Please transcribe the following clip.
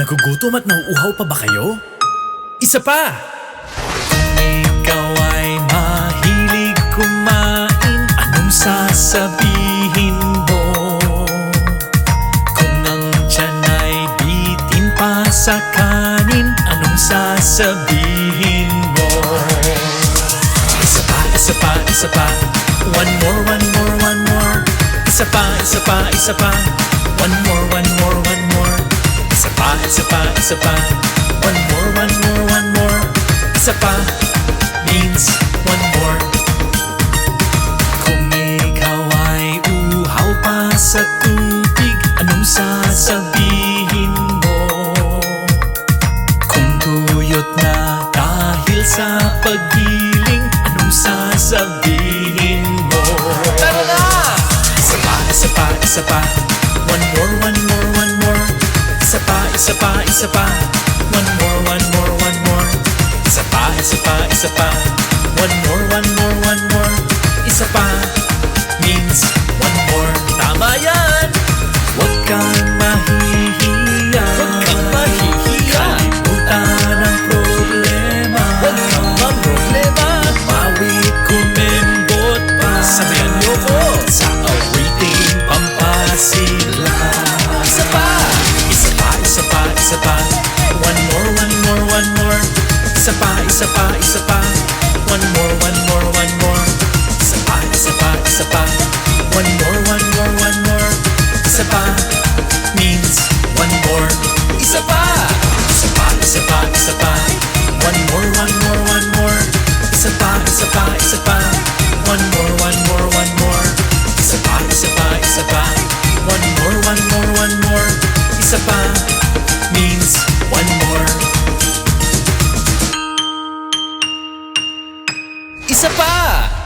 Nagugutom at nauuhaw pa ba kayo? Isa pa! Ikaw ay mahilig kumain Anong sasabihin mo? Kung ang tiyan ay bitin pa sa kanin Anong sasabihin mo? Isa pa, isa pa, isa pa One more, one more, one more Isa pa, isa pa, isa pa One more, one more, one more Isa pa, isa pa, isa pa One more, one more, one more Isa pa means one more Kung ikaw ay uhaw pa sa tubig Anong sasabihin mo? Kung tuyot na dahil sa paggiling Anong sasabihin mo? Tara na! Isa pa, isa pa, isa pa One more, one more, one more Isa pa, isa pa, isa pa One more, one more, one more. Isa pa, isa Isa pa, isa pa, One more, one more, one more. Isa pa, isa pa, isa pa. One more, one more, one more. Isa pa Isa pa!